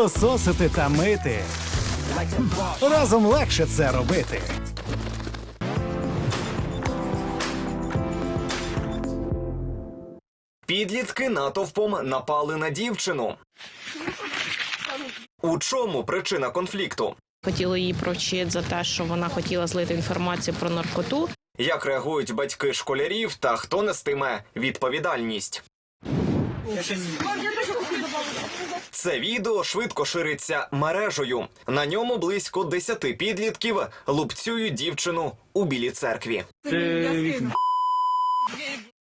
пилососити та мити. Разом легше це робити. Підлітки натовпом напали на дівчину. У чому причина конфлікту? Хотіли її провчити за те, що вона хотіла злити інформацію про наркоту. Як реагують батьки школярів та хто нестиме відповідальність? Це відео швидко шириться мережею. На ньому близько десяти підлітків лупцюють дівчину у білій церкві.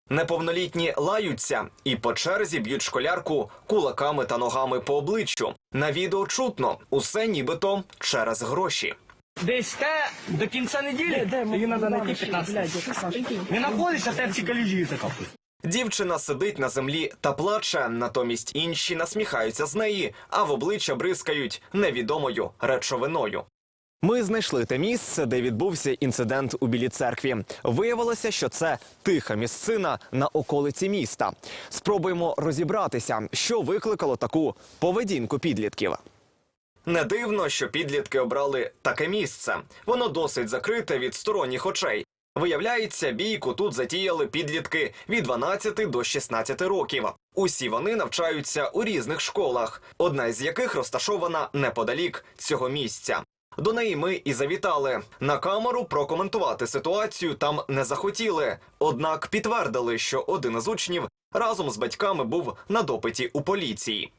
Неповнолітні лаються і по черзі б'ють школярку кулаками та ногами по обличчю. На відео чутно усе нібито через гроші. Десь те до кінця неділі її треба знайти 15. Не знаходиш, а те всі калюжі закапують. Дівчина сидить на землі та плаче, натомість інші насміхаються з неї, а в обличчя бризкають невідомою речовиною. Ми знайшли те місце, де відбувся інцидент у білій церкві. Виявилося, що це тиха місцина на околиці міста. Спробуємо розібратися, що викликало таку поведінку підлітків. Не дивно, що підлітки обрали таке місце. Воно досить закрите від сторонніх очей. Виявляється, бійку тут затіяли підлітки від 12 до 16 років. Усі вони навчаються у різних школах, одна з яких розташована неподалік цього місця. До неї ми і завітали. На камеру прокоментувати ситуацію там не захотіли. Однак підтвердили, що один із учнів разом з батьками був на допиті у поліції.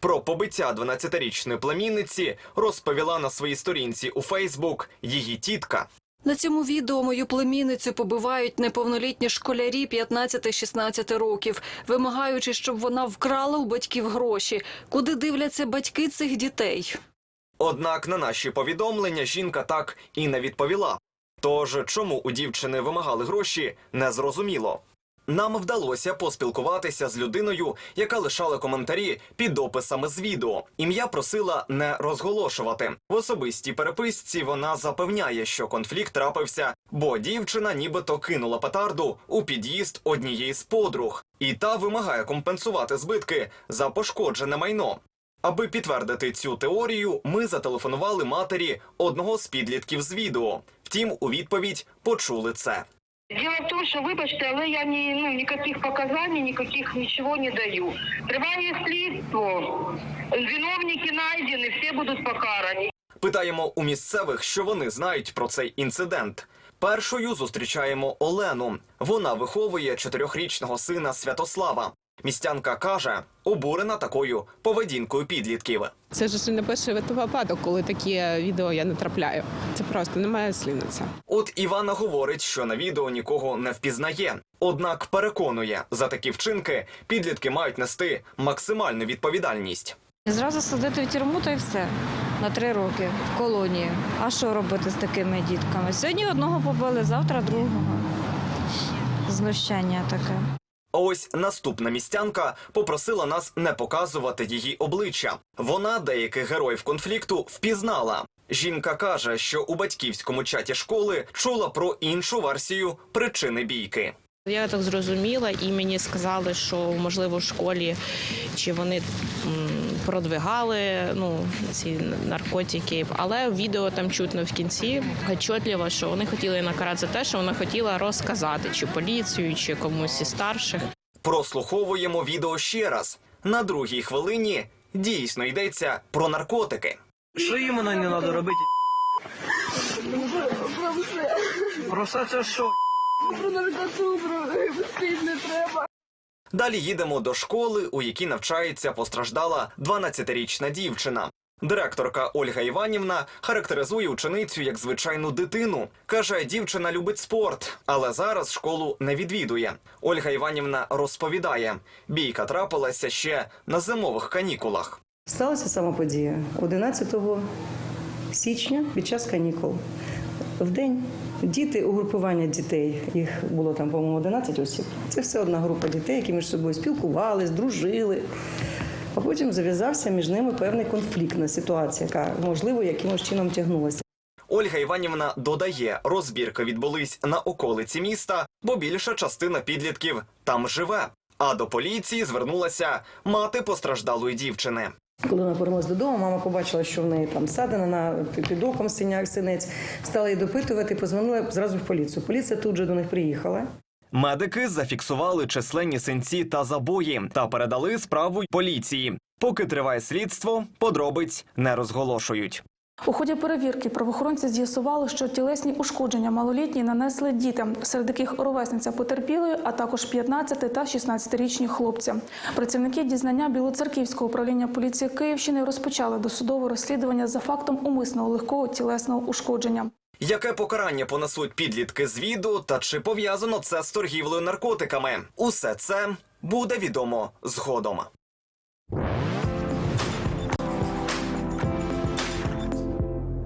Про побиття 12-річної племінниці розповіла на своїй сторінці у Фейсбук її тітка. На цьому відео мою племінницю побивають неповнолітні школярі 15-16 років, вимагаючи, щоб вона вкрала у батьків гроші. Куди дивляться батьки цих дітей? Однак на наші повідомлення жінка так і не відповіла. Тож чому у дівчини вимагали гроші, не зрозуміло. Нам вдалося поспілкуватися з людиною, яка лишала коментарі під описами з відео. Ім'я просила не розголошувати. В особистій переписці вона запевняє, що конфлікт трапився, бо дівчина нібито кинула петарду у під'їзд однієї з подруг, і та вимагає компенсувати збитки за пошкоджене майно. Аби підтвердити цю теорію, ми зателефонували матері одного з підлітків з відео. Втім, у відповідь почули це. Дело в том, що вибачте, але я ні, ну, ніяких показань, ніяких нічого не даю. Триває слідство. Виновники знайдені, всі будуть покарані. Питаємо у місцевих, що вони знають про цей інцидент. Першою зустрічаємо Олену. Вона виховує чотирьохрічного сина Святослава. Містянка каже, обурена такою поведінкою підлітків. Це ж не перший випадок, коли такі відео я не трапляю. Це просто немає слів на це. От Івана говорить, що на відео нікого не впізнає. Однак переконує, за такі вчинки підлітки мають нести максимальну відповідальність. Зразу садити в тюрму, то й все. На три роки в колонію. А що робити з такими дітками? Сьогодні одного побили, завтра другого. Знущання таке. Ось наступна містянка попросила нас не показувати її обличчя. Вона деяких героїв конфлікту впізнала. Жінка каже, що у батьківському чаті школи чула про іншу версію причини бійки. Я так зрозуміла, і мені сказали, що можливо в школі чи вони продвигали ну ці наркотики. Але відео там чутно в кінці отчетливо, що вони хотіли накарати за те, що вона хотіла розказати чи поліцію, чи комусь із старших. Прослуховуємо відео ще раз. На другій хвилині дійсно йдеться про наркотики. Що їм не треба робити? Про все це що? Далі їдемо до школи, у якій навчається постраждала 12-річна дівчина. Директорка Ольга Іванівна характеризує ученицю як звичайну дитину. Каже, дівчина любить спорт, але зараз школу не відвідує. Ольга Іванівна розповідає, бійка трапилася ще на зимових канікулах. Сталася сама подія 11 січня під час канікул. В день діти, угрупування дітей, їх було там, по-моєму, 11 осіб. Це все одна група дітей, які між собою спілкувались, дружили. А потім зав'язався між ними певний конфліктна ситуація, яка, можливо, якимось чином тягнулася. Ольга Іванівна додає, розбірки відбулись на околиці міста, бо більша частина підлітків там живе. А до поліції звернулася мати постраждалої дівчини. Коли вона повернулася додому, мама побачила, що в неї там садина на під оком синяк, синець. Стала її допитувати, позвонила зразу в поліцію. Поліція тут же до них приїхала. Медики зафіксували численні синці та забої та передали справу поліції. Поки триває слідство, подробиць не розголошують. У ході перевірки правоохоронці з'ясували, що тілесні ушкодження малолітні нанесли діти, серед яких ровесниця потерпілої, а також 15 та 16-річні хлопці. Працівники дізнання Білоцерківського управління поліції Київщини розпочали досудове розслідування за фактом умисного легкого тілесного ушкодження. Яке покарання понесуть підлітки з віду та чи пов'язано це з торгівлею наркотиками? Усе це буде відомо згодом.